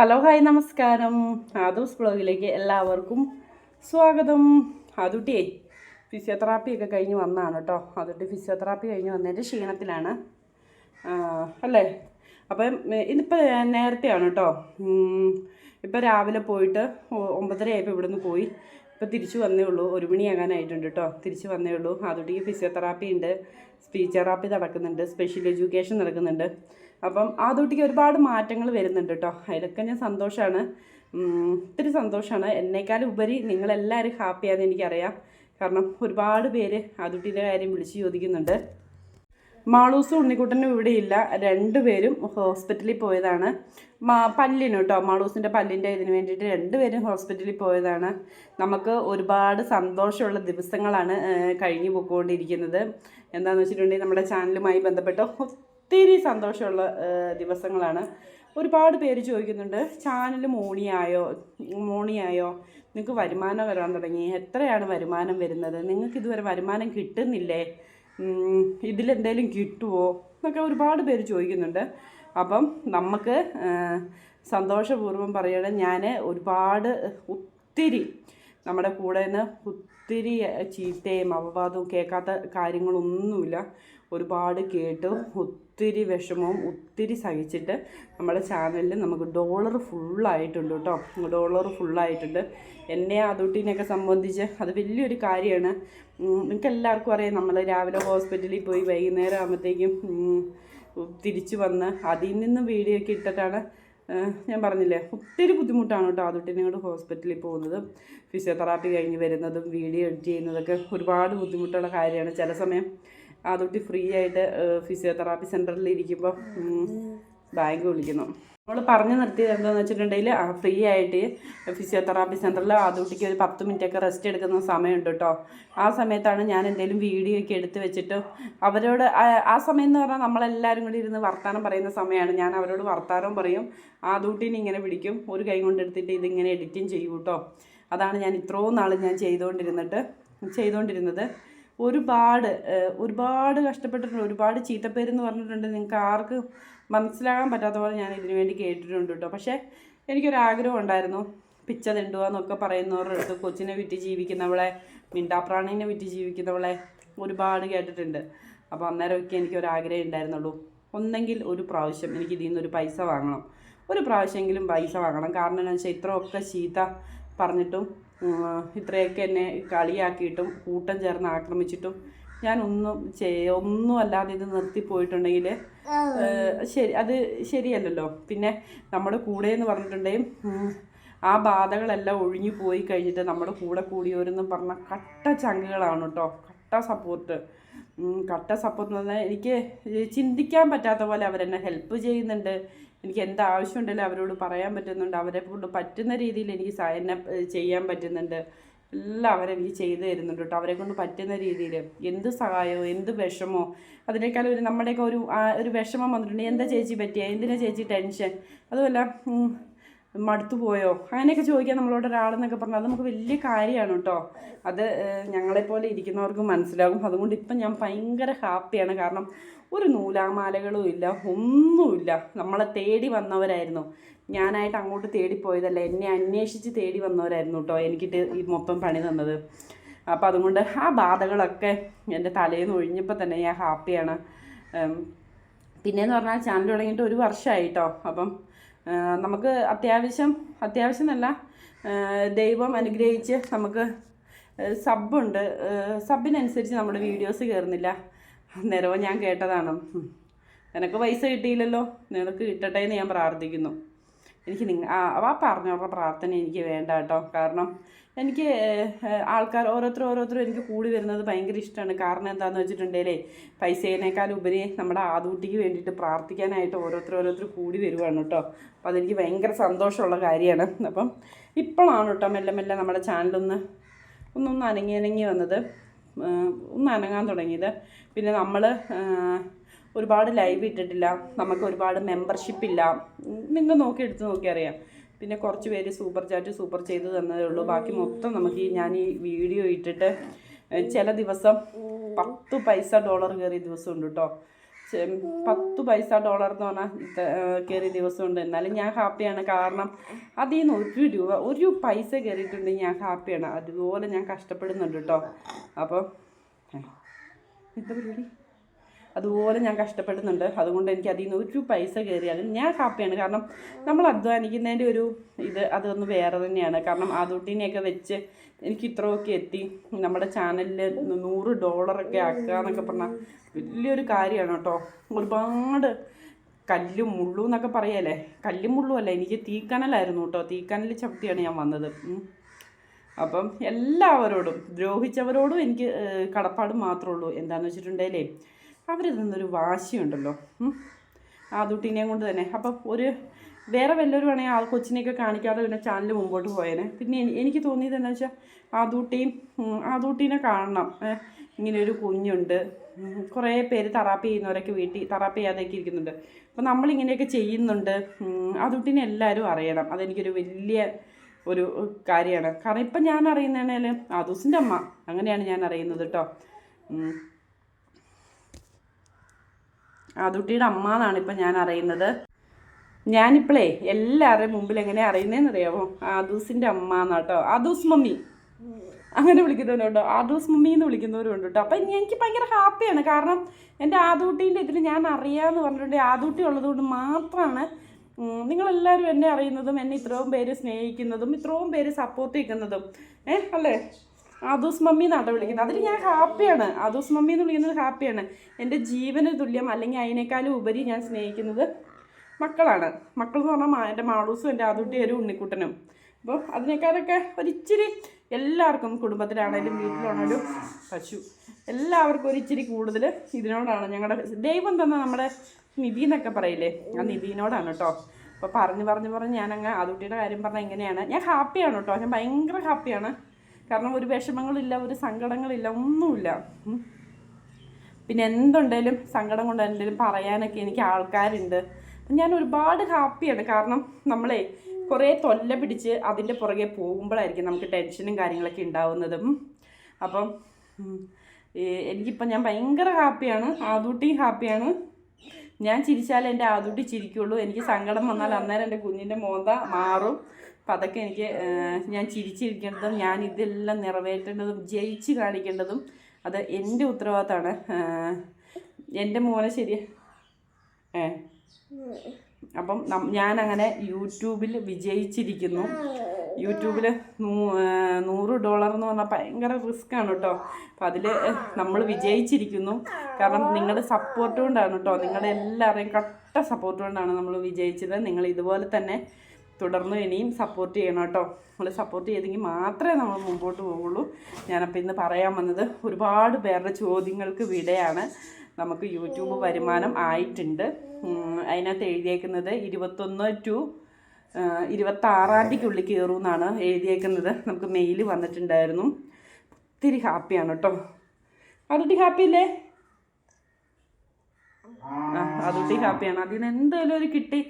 Hello hi നമസ്കാരം. ആദൂസ് ബ്ലോഗിലേക്ക് എല്ലാവർക്കും സ്വാഗതം. അതുട്ടിയേ ഫിസിയോതെറാപ്പി ഒക്കെ കഴിഞ്ഞ് വന്നതാണ് കേട്ടോ. അതുട്ടി ഫിസിയോതെറാപ്പി കഴിഞ്ഞ് വന്നതിന്റെ ക്ഷീണത്തിലാണ്. അല്ലേ? അപ്പം ഇന്നിപ്പോൾ നേരത്തെയാണ് കേട്ടോ. ഇപ്പം രാവിലെ പോയിട്ട് ഒമ്പതരയായപ്പോൾ ഇവിടുന്ന് പോയി. ഇപ്പോൾ തിരിച്ചു വന്നേ ഉള്ളൂ. ഒരു മണിയാകാനായിട്ടുണ്ട് കേട്ടോ. തിരിച്ചു വന്നേ ഉള്ളൂ. അതുട്ടിക്ക് ഫിസിയോതെറാപ്പി ഉണ്ട്. സ്പീച്ച് തെറാപ്പി നടക്കുന്നുണ്ട്. സ്പെഷ്യൽ എഡ്യൂക്കേഷൻ നടക്കുന്നുണ്ട്. അപ്പം ആ തൊട്ടിക്ക് ഒരുപാട് മാറ്റങ്ങൾ വരുന്നുണ്ട് കേട്ടോ അതിലൊക്കെ ഞാൻ സന്തോഷമാണ് ഒത്തിരി സന്തോഷമാണ് എന്നേക്കാൾ ഉപരി നിങ്ങളെല്ലാവരും ഹാപ്പിയാണെന്ന് എനിക്കറിയാം. കാരണം ഒരുപാട് പേര് അതുട്ടിന്റെ കാര്യം വിളിച്ച് ചോദിക്കുന്നുണ്ട്. മാളൂസും ഉണ്ണിക്കുട്ടനും ഇവിടെ ഇല്ല. രണ്ടുപേരും ഹോസ്പിറ്റലിൽ പോയതാണ്. മാ പല്ലിന് കേട്ടോ മാളൂസിന്റെ പല്ലിന്റെ ഇതിന് വേണ്ടിയിട്ട് രണ്ടുപേരും ഹോസ്പിറ്റലിൽ പോയതാണ്. നമുക്ക് ഒരുപാട് സന്തോഷമുള്ള ദിവസങ്ങളാണ് കഴിഞ്ഞു പോയിക്കൊണ്ടിരിക്കുന്നത്. എന്താണെന്ന് വെച്ചിട്ടുണ്ടെങ്കിൽ നമ്മുടെ ചാനലുമായി ബന്ധപ്പെട്ട് ഒത്തിരി സന്തോഷമുള്ള ദിവസങ്ങളാണ്. ഒരുപാട് പേര് ചോദിക്കുന്നുണ്ട് ചാനൽ മോണിയായോ? മോണിയായോ? നിങ്ങൾക്ക് വരുമാനം വരാൻ തുടങ്ങി. എത്രയാണ് വരുമാനം വരുന്നത്? നിങ്ങൾക്ക് ഇതുവരെ വരുമാനം കിട്ടുന്നില്ലേ? ഇതിലെന്തേലും കിട്ടുമോ എന്നൊക്കെ ഒരുപാട് പേര് ചോദിക്കുന്നുണ്ട്. അപ്പം നമുക്ക് സന്തോഷപൂർവം പറയണം. ഞാൻ ഒരുപാട് ഒത്തിരി നമ്മുടെ കൂടെ നിന്ന് ഒത്തിരി ചീത്തയും അപവാദവും കേൾക്കാത്ത കാര്യങ്ങളൊന്നുമില്ല. ഒരുപാട് കേട്ട് ഒത്തിരി വിഷമവും ഒത്തിരി സഹിച്ചിട്ട് നമ്മുടെ ചാനലിൽ നമുക്ക് ഡോളർ ഫുള്ളായിട്ടുണ്ട് കേട്ടോ. ഡോളർ ഫുള്ളായിട്ടുണ്ട്. എന്നെ അതുട്ടിനെയൊക്കെ സംബന്ധിച്ച് അത് വലിയൊരു കാര്യമാണ്. നിങ്ങൾക്ക് എല്ലാവർക്കും അറിയാം നമ്മൾ രാവിലെ ഹോസ്പിറ്റലിൽ പോയി വൈകുന്നേരം ആകുമ്പോഴത്തേക്കും തിരിച്ചു വന്ന് അതിൽ നിന്ന് വീഡിയോ ഒക്കെ ഇട്ടിട്ടാണ് ഞാൻ പറഞ്ഞില്ലേ ഒത്തിരി ബുദ്ധിമുട്ടാണ് കേട്ടോ ആദ്യട്ടിനെ കൊണ്ട് ഹോസ്പിറ്റലിൽ പോകുന്നത്. ഫിസിയോതെറാപ്പി കഴിഞ്ഞ് വരുന്നതും വീഡിയോ എഡിറ്റ് ചെയ്യുന്നതൊക്കെ ഒരുപാട് ബുദ്ധിമുട്ടുള്ള കാര്യമാണ്. ചില സമയം ആദ്യട്ടി ഫ്രീ ആയിട്ട് ഫിസിയോതെറാപ്പി സെന്ററിൽ ഇരിക്കുമ്പോൾ ബാങ്ക് വിളിക്കുന്നു. നമ്മൾ പറഞ്ഞു നിർത്തിയത് എന്താണെന്ന് വെച്ചിട്ടുണ്ടെങ്കിൽ ഫ്രീ ആയിട്ട് ഫിസിയോതെറാപ്പി സെന്ററിൽ ആദ്യകുട്ടിക്ക് ഒരു പത്ത് മിനിറ്റൊക്കെ റെസ്റ്റ് എടുക്കുന്ന സമയമുണ്ട് കേട്ടോ. ആ സമയത്താണ് ഞാൻ എന്തെങ്കിലും വീഡിയോ ഒക്കെ എടുത്ത് വെച്ചിട്ട് അവരോട് ആ- സമയം എന്ന് പറഞ്ഞാൽ നമ്മളെല്ലാവരും കൂടി ഇരുന്ന് വർത്തമാനം പറയുന്ന സമയമാണ്. ഞാൻ അവരോട് വർത്തമാനം പറയും. ആ ഡ്യൂട്ടീനെ ഇങ്ങനെ പിടിക്കും. ഒരു കൈ കൊണ്ടെടുത്തിട്ട് ഇതിങ്ങനെ എഡിറ്റിങ് ചെയ്യും കേട്ടോ. അതാണ് ഞാൻ ഇത്രയും നാൾ ഞാൻ ചെയ്തുകൊണ്ടിരുന്നിട്ട് ചെയ്തുകൊണ്ടിരുന്നത് ഒരുപാട് ഒരുപാട് കഷ്ടപ്പെട്ടിട്ടുണ്ട്. ഒരുപാട് ചീത്തപ്പേരെന്ന് പറഞ്ഞിട്ടുണ്ട്. നിങ്ങൾക്ക് ആർക്ക് മനസ്സിലാകാൻ പറ്റാത്ത പോലെ ഞാൻ ഇതിനു വേണ്ടി കേട്ടിട്ടുണ്ട് കേട്ടോ പക്ഷേ എനിക്കൊരാഗ്രഹം ഉണ്ടായിരുന്നു. പിച്ച തെണ്ടുക പറയുന്നവരുടെ അടുത്ത് കൊച്ചിനെ വിറ്റ് ജീവിക്കുന്നവളെ മിണ്ടാപ്രാണീനെ വിറ്റ് ജീവിക്കുന്നവളെ ഒരുപാട് കേട്ടിട്ടുണ്ട്. അപ്പോൾ അന്നേരമൊക്കെ എനിക്കൊരാഗ്രഹം ഉണ്ടായിരുന്നുള്ളൂ. ഒന്നെങ്കിൽ ഒരു പ്രാവശ്യം എനിക്ക് ഇതിൽ നിന്നൊരു പൈസ വാങ്ങണം. ഒരു പ്രാവശ്യമെങ്കിലും പൈസ വാങ്ങണം. കാരണം എന്താണെന്ന് വെച്ചാൽ ഇത്രയൊക്കെ ചീത്ത പറഞ്ഞിട്ടും ഇത്രയൊക്കെ എന്നെ കളിയാക്കിയിട്ടും കൂട്ടം ചേർന്ന് ആക്രമിച്ചിട്ടും ഞാൻ ഒന്നും ചെയ്യ ഒന്നും അല്ലാതെ ഇത് നിർത്തിപ്പോയിട്ടുണ്ടെങ്കിൽ ശരി അത് ശരിയല്ലല്ലോ. പിന്നെ നമ്മുടെ കൂടെ എന്ന് പറഞ്ഞിട്ടുണ്ടെങ്കിൽ ആ ബാധകളെല്ലാം ഒഴിഞ്ഞു പോയി കഴിഞ്ഞിട്ട് നമ്മുടെ കൂടെ കൂടിയവരെന്ന് പറഞ്ഞ കട്ട ചങ്കുകളാണ് കേട്ടോ. കട്ട സപ്പോർട്ട്. കട്ട സപ്പോർട്ട് എന്ന് പറഞ്ഞാൽ എനിക്ക് ചിന്തിക്കാൻ പറ്റാത്ത പോലെ അവരെന്നെ ഹെൽപ്പ് ചെയ്യുന്നുണ്ട്. എനിക്ക് എന്ത് ആവശ്യമുണ്ടെങ്കിലും അവരോട് പറയാൻ പറ്റുന്നുണ്ട്. അവരെ കൊണ്ട് പറ്റുന്ന രീതിയിൽ എനിക്ക് എന്നെ ചെയ്യാൻ പറ്റുന്നുണ്ട്. എല്ലാം അവരെനിക്ക് ചെയ്തു തരുന്നുണ്ട് കേട്ടോ. അവരെ കൊണ്ട് പറ്റുന്ന രീതിയിൽ എന്ത് സഹായമോ എന്ത് വിഷമോ അതിനേക്കാൾ ഒരു നമ്മുടെയൊക്കെ ഒരു ഒരു വിഷമം വന്നിട്ടുണ്ടെങ്കിൽ എന്താ ചേച്ചി പറ്റിയ? എന്തിനാ ചേച്ചി ടെൻഷൻ? അതുമല്ല മടുത്തു പോയോ? അങ്ങനെയൊക്കെ ചോദിക്കാൻ നമ്മളോട് ഒരാളെന്നൊക്കെ പറഞ്ഞാൽ അത് നമുക്ക് വലിയ കാര്യമാണ് കേട്ടോ. അത് ഞങ്ങളെപ്പോലെ ഇരിക്കുന്നവർക്ക് മനസ്സിലാകും. അതുകൊണ്ട് ഇപ്പം ഞാൻ ഭയങ്കര ഹാപ്പിയാണ്. കാരണം ഒരു നൂലാമാലകളും ഇല്ല ഒന്നുമില്ല. നമ്മളെ തേടി വന്നവരായിരുന്നു. ഞാനായിട്ട് അങ്ങോട്ട് തേടി പോയതല്ല. എന്നെ അന്വേഷിച്ച് തേടി വന്നവരായിരുന്നു കേട്ടോ എനിക്കിട്ട് ഈ മൊത്തം പണി തന്നത്. അപ്പം അതുകൊണ്ട് ആ ബാധകളൊക്കെ എന്റെ തലയിൽ നിന്ന് ഒഴിഞ്ഞപ്പോൾ തന്നെ ഞാൻ ഹാപ്പിയാണ്. പിന്നെയെന്ന് പറഞ്ഞാൽ ചാനൽ തുടങ്ങിയിട്ട് ഒരു വർഷമായി കേട്ടോ. അപ്പം നമുക്ക് അത്യാവശ്യം അത്യാവശ്യം എന്നല്ല ദൈവം അനുഗ്രഹിച്ച് നമുക്ക് സബുണ്ട് സബിനനുസരിച്ച് നമ്മുടെ വീഡിയോസ് കയറുന്നില്ല നിരവ് ഞാൻ കേട്ടതാണ്. നിനക്ക് പൈസ കിട്ടിയില്ലല്ലോ? നിനക്ക് കിട്ടട്ടെ എന്ന് ഞാൻ പ്രാർത്ഥിക്കുന്നു. എനിക്ക് നിങ്ങൾ ആ പറഞ്ഞവരുടെ പ്രാർത്ഥന എനിക്ക് വേണ്ട കേട്ടോ. കാരണം എനിക്ക് ആൾക്കാർ ഓരോരുത്തർ ഓരോരുത്തരും എനിക്ക് കൂടി വരുന്നത് ഭയങ്കര ഇഷ്ടമാണ്. കാരണം എന്താണെന്ന് വെച്ചിട്ടുണ്ടെങ്കിലേ പൈസേനേക്കാൾ ഉപരി നമ്മുടെ ആദൂട്ടിക്ക് വേണ്ടിയിട്ട് പ്രാർത്ഥിക്കാനായിട്ട് ഓരോരുത്തർ ഓരോരുത്തർ കൂടി വരുവാണ് കേട്ടോ. അപ്പോൾ അതെനിക്ക് ഭയങ്കര സന്തോഷമുള്ള കാര്യമാണ്. അപ്പം ഇപ്പോഴാണ് കേട്ടോ മെല്ലെ മെല്ലെ നമ്മുടെ ചാനലൊന്ന് ഒന്നൊന്ന് അനങ്ങി അനങ്ങി വന്നത്. ഒന്ന് അനങ്ങാൻ തുടങ്ങിയത്. പിന്നെ നമ്മൾ ഒരുപാട് ലൈവ് ഇട്ടിട്ടില്ല. നമുക്ക് ഒരുപാട് മെമ്പർഷിപ്പ് ഇല്ല. നിങ്ങൾ നോക്കി എടുത്ത് നോക്കി അറിയാം പിന്നെ കുറച്ച് പേര് സൂപ്പർ ചാറ്റ് സൂപ്പർ ചെയ്ത് തന്നതേ ഉള്ളൂ. ബാക്കി മൊത്തം നമുക്ക് ഞാൻ ഈ വീഡിയോ ഇട്ടിട്ട് ചില ദിവസം പത്ത് പൈസ ഡോളർ കയറിയ ദിവസമുണ്ട് കേട്ടോ പത്ത് പൈസ ഡോളർ എന്ന് പറഞ്ഞാൽ കയറിയ ദിവസമുണ്ട്. എന്നാലും ഞാൻ ഹാപ്പിയാണ്. കാരണം അതിൽ നിന്ന് ഒരു രൂപ ഒരു പൈസ കയറിയിട്ടുണ്ടെങ്കിൽ ഞാൻ ഹാപ്പിയാണ്. അതുപോലെ ഞാൻ കഷ്ടപ്പെടുന്നുണ്ട് കേട്ടോ അപ്പോൾ എന്താ പരിപാടി? അതുപോലെ ഞാൻ കഷ്ടപ്പെടുന്നുണ്ട്. അതുകൊണ്ട് എനിക്ക് അതിൽ നിന്ന് ഒരു പൈസ കയറിയാലും ഞാൻ ഹാപ്പിയാണ്. കാരണം നമ്മൾ അധ്വാനിക്കുന്നതിന്റെ ഒരു ഇത് അതൊന്ന് വേറെ തന്നെയാണ്. കാരണം ആദൂട്ടീനെയൊക്കെ വെച്ച് എനിക്ക് ഇത്രയൊക്കെ എത്തി. നമ്മുടെ ചാനലിൽ നൂറ് ഡോളറൊക്കെ ആക്കുക എന്നൊക്കെ പറഞ്ഞാൽ വലിയൊരു കാര്യമാണ് കേട്ടോ. ഒരുപാട് കല്ലും മുള്ളും എന്നൊക്കെ പറയല്ലേ? കല്ലും മുള്ളും അല്ല എനിക്ക് തീക്കനലായിരുന്നു കേട്ടോ. തീക്കനൽ ചവിട്ടിയാണ് ഞാൻ വന്നത്. അപ്പം എല്ലാവരോടും ദ്രോഹിച്ചവരോടും എനിക്ക് കടപ്പാട് മാത്രമേ ഉള്ളൂ. എന്താണെന്ന് വെച്ചിട്ടുണ്ടെങ്കിലേ അവരിൽ നിന്നൊരു വാശിയുണ്ടല്ലോ. ആദൂട്ടീനെയും കൊണ്ട് തന്നെ. അപ്പം ഒരു വേറെ വല്ലവരും ആണെങ്കിൽ ആ കൊച്ചിനെയൊക്കെ കാണിക്കാതെ പിന്നെ ചാനൽ മുമ്പോട്ട് പോയേനെ. പിന്നെ എനിക്ക് തോന്നിയത് എന്താ വെച്ചാൽ ആദൂട്ടിയും ആദൂട്ടീനെ കാണണം. ഇങ്ങനെയൊരു കുഞ്ഞുണ്ട്. കുറേ പേര് തെറാപ്പി ചെയ്യുന്നവരൊക്കെ വീട്ടിൽ തെറാപ്പി ചെയ്യാതെയൊക്കെ ഇരിക്കുന്നുണ്ട്. അപ്പം നമ്മളിങ്ങനെയൊക്കെ ചെയ്യുന്നുണ്ട്. ആദൂട്ടിനെ എല്ലാവരും അറിയണം. അതെനിക്കൊരു വലിയ ഒരു കാര്യമാണ്. കാരണം ഇപ്പം ഞാൻ അറിയുന്നതാണേൽ ആദൂസിന്റെ അമ്മ. അങ്ങനെയാണ് ഞാൻ അറിയുന്നത് കേട്ടോ. ആദുട്ടിയുടെ അമ്മ എന്നാണ് ഇപ്പം ഞാൻ അറിയുന്നത്. ഞാനിപ്പോഴേ എല്ലാവരുടെയും മുമ്പിൽ എങ്ങനെ അറിയുന്നതെന്ന് അറിയാമോ ആദൂസിന്റെ അമ്മ എന്നാട്ടോ ആദൂസ് മമ്മി. അങ്ങനെ വിളിക്കുന്നവരുണ്ടോ. ആദൂസ് മമ്മി എന്ന് വിളിക്കുന്നവരുണ്ട് കേട്ടോ. അപ്പം എനിക്ക് ഭയങ്കര ഹാപ്പിയാണ്. കാരണം എന്റെ ആദൂട്ടീന്റെ ഇതിൽ ഞാൻ അറിയാമെന്ന് പറഞ്ഞിട്ടുണ്ടെങ്കിൽ ആദൂട്ടി ഉള്ളതുകൊണ്ട് മാത്രമാണ് നിങ്ങളെല്ലാവരും എന്നെ അറിയുന്നതും എന്നെ ഇത്രയും പേര് സ്നേഹിക്കുന്നതും ഇത്രയും പേര് സപ്പോർട്ട് ചെയ്യുന്നതും. ഏഹ് അല്ലേ? ആദൂസ് മമ്മി എന്നാട്ടോ വിളിക്കുന്നത്. അതിൽ ഞാൻ ഹാപ്പിയാണ്. ആദൂസ് മമ്മി എന്ന് വിളിക്കുന്നത് ഹാപ്പിയാണ്. എന്റെ ജീവന് തുല്യം അല്ലെങ്കിൽ അതിനേക്കാളും ഉപരി ഞാൻ സ്നേഹിക്കുന്നത് മക്കളാണ്. മക്കൾ എന്ന് പറഞ്ഞാൽ എന്റെ മാളൂസും എന്റെ ആദുട്ടിയൊരു ഉണ്ണിക്കുട്ടനും. അപ്പോൾ അതിനേക്കാളൊക്കെ ഒരിച്ചിരി എല്ലാവർക്കും കുടുംബത്തിലാണേലും വീട്ടിലാണേലും പശു. എല്ലാവർക്കും ഒരിച്ചിരി കൂടുതൽ ഇതിനോടാണ് ഞങ്ങളുടെ ദൈവം തന്ന നമ്മുടെ നിധി എന്നൊക്കെ പറയില്ലേ? ആ നിധിനോടാണ് കേട്ടോ. അപ്പോൾ പറഞ്ഞ് പറഞ്ഞ് പറഞ്ഞ് ഞാനങ്ങ് ആദുട്ടിയുടെ കാര്യം പറഞ്ഞാൽ എങ്ങനെയാണ് ഞാൻ ഹാപ്പിയാണ് കേട്ടോ. ഞാൻ ഭയങ്കര ഹാപ്പിയാണ്. കാരണം ഒരു വിഷമങ്ങളില്ല ഒരു സങ്കടങ്ങളില്ല ഒന്നുമില്ല. പിന്നെ എന്തുണ്ടെങ്കിലും സങ്കടം കൊണ്ട് എന്തെങ്കിലും പറയാനൊക്കെ എനിക്ക് ആൾക്കാരുണ്ട്. ഞാൻ ഒരുപാട് ഹാപ്പിയാണ് കാരണം നമ്മളെ കുറേ തൊല്ല പിടിച്ച് അതിന്റെ പുറകെ പോകുമ്പോഴായിരിക്കും നമുക്ക് ടെൻഷനും കാര്യങ്ങളൊക്കെ ഉണ്ടാവുന്നതും. അപ്പം എനിക്കിപ്പം ഞാൻ ഭയങ്കര ഹാപ്പിയാണ് ആദൂട്ടിയും ഹാപ്പിയാണ് ഞാൻ ചിരിച്ചാലേ എന്റെ ആദൂട്ടി ചിരിക്കുള്ളൂ. എനിക്ക് സങ്കടം വന്നാൽ അന്നേരം എന്റെ കുഞ്ഞിന്റെ മോന്ത മാറും. അപ്പം അതൊക്കെ എനിക്ക് ഞാൻ ചിരിച്ചിരിക്കേണ്ടതും ഞാൻ ഇതെല്ലാം നിറവേറ്റേണ്ടതും ജയിച്ച് കാണിക്കേണ്ടതും അത് എന്റെ ഉത്തരവാദിത്തമാണ്. എന്റെ മോനെ ശരി ഏ. അപ്പം ഞാനങ്ങനെ യൂട്യൂബിൽ വിജയിച്ചിരിക്കുന്നു. യൂട്യൂബിൽ നൂ നൂറ് ഡോളർ എന്ന് പറഞ്ഞാൽ ഭയങ്കര റിസ്ക് ആണ് കേട്ടോ. അപ്പം അതിൽ നമ്മൾ വിജയിച്ചിരിക്കുന്നു. കാരണം നിങ്ങളുടെ സപ്പോർട്ട് കൊണ്ടാണ് കേട്ടോ. നിങ്ങളുടെ എല്ലാവരെയും കട്ട സപ്പോർട്ട് കൊണ്ടാണ് നമ്മൾ വിജയിച്ചത്. നിങ്ങൾ ഇതുപോലെ തന്നെ തുടർന്ന് ഇനിയും സപ്പോർട്ട് ചെയ്യണം കേട്ടോ. നമ്മൾ സപ്പോർട്ട് ചെയ്തെങ്കിൽ മാത്രമേ നമ്മൾ മുമ്പോട്ട് പോവുള്ളൂ. ഞാനപ്പോൾ ഇന്ന് പറയാൻ വന്നത് ഒരുപാട് പേരുടെ ചോദ്യങ്ങൾക്ക് വിടയാണ് നമുക്ക് യൂട്യൂബ് വരുമാനം ആയിട്ടുണ്ട്. അതിനകത്ത് എഴുതിയേക്കുന്നത് ഇരുപത്തൊന്ന് ടു ഇരുപത്താറാം തീയതിക്കുള്ളിൽ കയറും എന്നാണ് എഴുതിയേക്കുന്നത്. നമുക്ക് മെയിൽ വന്നിട്ടുണ്ടായിരുന്നു. ഒത്തിരി ഹാപ്പിയാണ് കേട്ടോ. അതുട്ടി ഹാപ്പി അല്ലേ? അതുട്ടി ഹാപ്പിയാണ് അതിന് എന്തെങ്കിലും ഒരു കിട്ടി.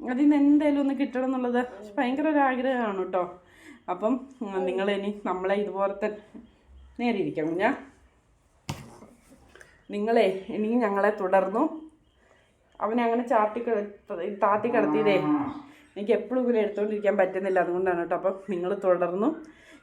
അതിൽ നിന്ന് എന്തായാലും ഒന്ന് കിട്ടണം എന്നുള്ളത് ഭയങ്കര ഒരു ആഗ്രഹമാണ് കേട്ടോ. അപ്പം നിങ്ങൾ ഇനി നമ്മളെ ഇതുപോലെ തന്നെ നേരെ ഇരിക്കാം ഞാൻ നിങ്ങളെ ഇനി ഞങ്ങളെ തുടർന്നു. അവനെ അങ്ങനെ ചാട്ടി താത്തി കിടത്തിയതേ. എനിക്ക് എപ്പോഴും ഇങ്ങനെ എടുത്തുകൊണ്ടിരിക്കാൻ പറ്റുന്നില്ല അതുകൊണ്ടാണ് കേട്ടോ. അപ്പം നിങ്ങൾ തുടർന്നു.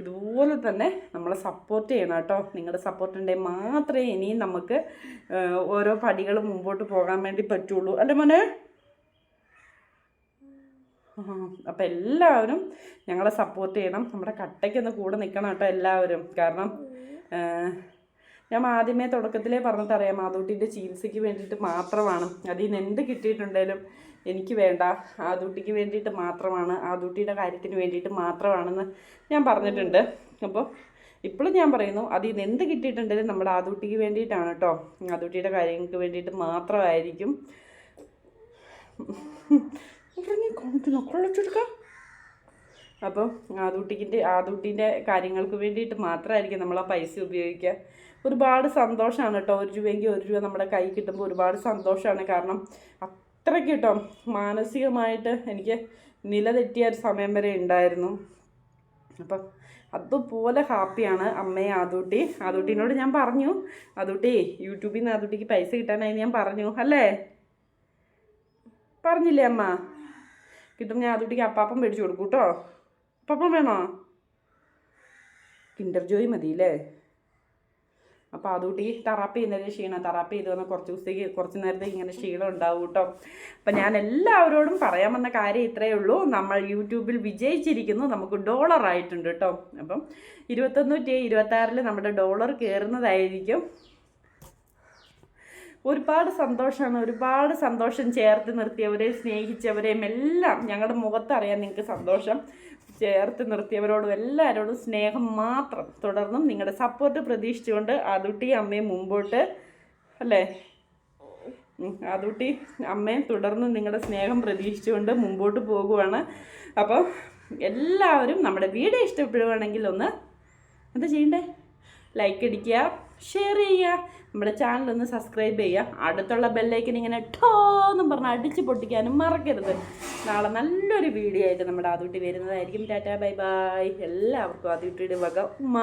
ഇതുപോലെ തന്നെ നമ്മളെ സപ്പോർട്ട് ചെയ്യണം കേട്ടോ. നിങ്ങളുടെ സപ്പോർട്ട് മാത്രമേ ഇനിയും നമുക്ക് ഓരോ പടികൾ മുമ്പോട്ട് പോകാൻ വേണ്ടി പറ്റുള്ളൂ. അല്ലേ മോനെ? അപ്പം എല്ലാവരും ഞങ്ങളെ സപ്പോർട്ട് ചെയ്യണം. നമ്മുടെ കട്ടയ്ക്കൊന്ന് കൂടെ നിൽക്കണം കേട്ടോ എല്ലാവരും. കാരണം ഞാൻ ആദ്യമേ തുടക്കത്തിലേ പറഞ്ഞിട്ടറിയാം മാതൂട്ടിന്റെ ചികിത്സയ്ക്ക് വേണ്ടിയിട്ട് മാത്രമാണ്. അതിൽ നിന്ന് എന്ത് കിട്ടിയിട്ടുണ്ടെങ്കിലും എനിക്ക് വേണ്ട. ആദൂട്ടിക്ക് വേണ്ടിയിട്ട് മാത്രമാണ്. ആദൂട്ടിയുടെ കാര്യത്തിന് വേണ്ടിയിട്ട് മാത്രമാണെന്ന് ഞാൻ പറഞ്ഞിട്ടുണ്ട്. അപ്പോൾ ഇപ്പോഴും ഞാൻ പറയുന്നു അതിൽ നിന്ന് എന്ത് കിട്ടിയിട്ടുണ്ടെങ്കിലും നമ്മുടെ ആദൂട്ടിക്ക് വേണ്ടിയിട്ടാണ് കേട്ടോ. ആദൂട്ടിയുടെ കാര്യങ്ങൾക്ക് വേണ്ടിയിട്ട് മാത്രമായിരിക്കും. ഉടനെ കൊണ്ടുവന്നോ? കൊള്ളച്ചെടുക്കാം അപ്പോൾ ആദൂട്ടിക്കിന്റെ ആദൂട്ടിന്റെ കാര്യങ്ങൾക്ക് വേണ്ടിയിട്ട് മാത്രമായിരിക്കും നമ്മൾ ആ പൈസ ഉപയോഗിക്കുക ഒരുപാട് സന്തോഷമാണ് കേട്ടോ ഒരു രൂപയെങ്കിൽ ഒരു രൂപ നമ്മുടെ കൈ കിട്ടുമ്പോൾ ഒരുപാട് സന്തോഷമാണ് കാരണം അത്രയ്ക്ക് കേട്ടോ മാനസികമായിട്ട് എനിക്ക് നിലതെറ്റിയ ഒരു സമയം വരെ ഉണ്ടായിരുന്നു. അപ്പം അതുപോലെ ഹാപ്പിയാണ് അമ്മയെ ആദൂട്ടി. ആദൂട്ടിനോട് ഞാൻ പറഞ്ഞു. ആദൂട്ടി യൂട്യൂബിൽ നിന്ന് ആദൂട്ടിക്ക് പൈസ കിട്ടാനായി ഞാൻ പറഞ്ഞു. അല്ലേ? പറഞ്ഞില്ലേ അമ്മ? കിട്ടും ഞാൻ അതുട്ടിക്ക് അപ്പാപ്പം മേടിച്ചു കൊടുക്കും കേട്ടോ. അപ്പാപ്പം വേണോ? കിൻഡർ ജോയ് മതിയില്ലേ? അപ്പോൾ അതുകൂട്ടി തെറാപ്പി ചെയ്യുന്നതിന് ക്ഷീണം. തെറാപ്പി ചെയ്ത് വന്നാൽ കുറച്ച് ദിവസത്തേക്ക് കുറച്ച് നേരത്തേക്ക് ഇങ്ങനെ ക്ഷീണം ഉണ്ടാവും കേട്ടോ. അപ്പം ഞാൻ എല്ലാവരോടും പറയാൻ വന്ന കാര്യം ഇത്രയേ ഉള്ളൂ. നമ്മൾ യൂട്യൂബിൽ വിജയിച്ചിരിക്കുന്നു. നമുക്ക് ഡോളർ ആയിട്ടുണ്ട് കേട്ടോ. അപ്പം ഇരുപത്തൊന്നൂറ്റി ഇരുപത്താറിൽ നമ്മുടെ ഡോളർ കയറുന്നതായിരിക്കും ഒരുപാട് സന്തോഷമാണ്. ഒരുപാട് സന്തോഷം ചേർത്ത് നിർത്തിയവരെ സ്നേഹിച്ചവരെയും എല്ലാം ഞങ്ങളുടെ മുഖത്തറിയാൻ നിങ്ങൾക്ക് സന്തോഷം. ചേർത്ത് നിർത്തിയവരോടും എല്ലാവരോടും സ്നേഹം മാത്രം. തുടർന്നും നിങ്ങളുടെ സപ്പോർട്ട് പ്രതീക്ഷിച്ചുകൊണ്ട് അതുട്ടി അമ്മയും മുമ്പോട്ട് അല്ലേ? അതുട്ടി അമ്മയും തുടർന്നും നിങ്ങളുടെ സ്നേഹം പ്രതീക്ഷിച്ചുകൊണ്ട് മുമ്പോട്ട് പോകുവാണ്. അപ്പോൾ എല്ലാവരും നമ്മുടെ വീഡിയോ ഇഷ്ടപ്പെടുവാണെങ്കിൽ ഒന്ന് എന്താ ചെയ്യണ്ടേ? ലൈക്ക് അടിക്കുക ഷെയർ ചെയ്യുക. നമ്മുടെ ചാനൽ ഒന്ന് സബ്സ്ക്രൈബ് ചെയ്യുക. അടുത്തുള്ള ബെല്ലൈക്കൻ ഇങ്ങനെ ടോ എന്നും പറഞ്ഞ് അടിച്ച് പൊട്ടിക്കാനും മറക്കരുത്. നാളെ നല്ലൊരു വീഡിയോ ആയിട്ട് നമ്മുടെ ആദ്യട്ടി വരുന്നതായിരിക്കും. ടാറ്റാ ബൈ ബൈ എല്ലാവർക്കും ആദ്യട്ടിയുടെ വക ഉമ്മ.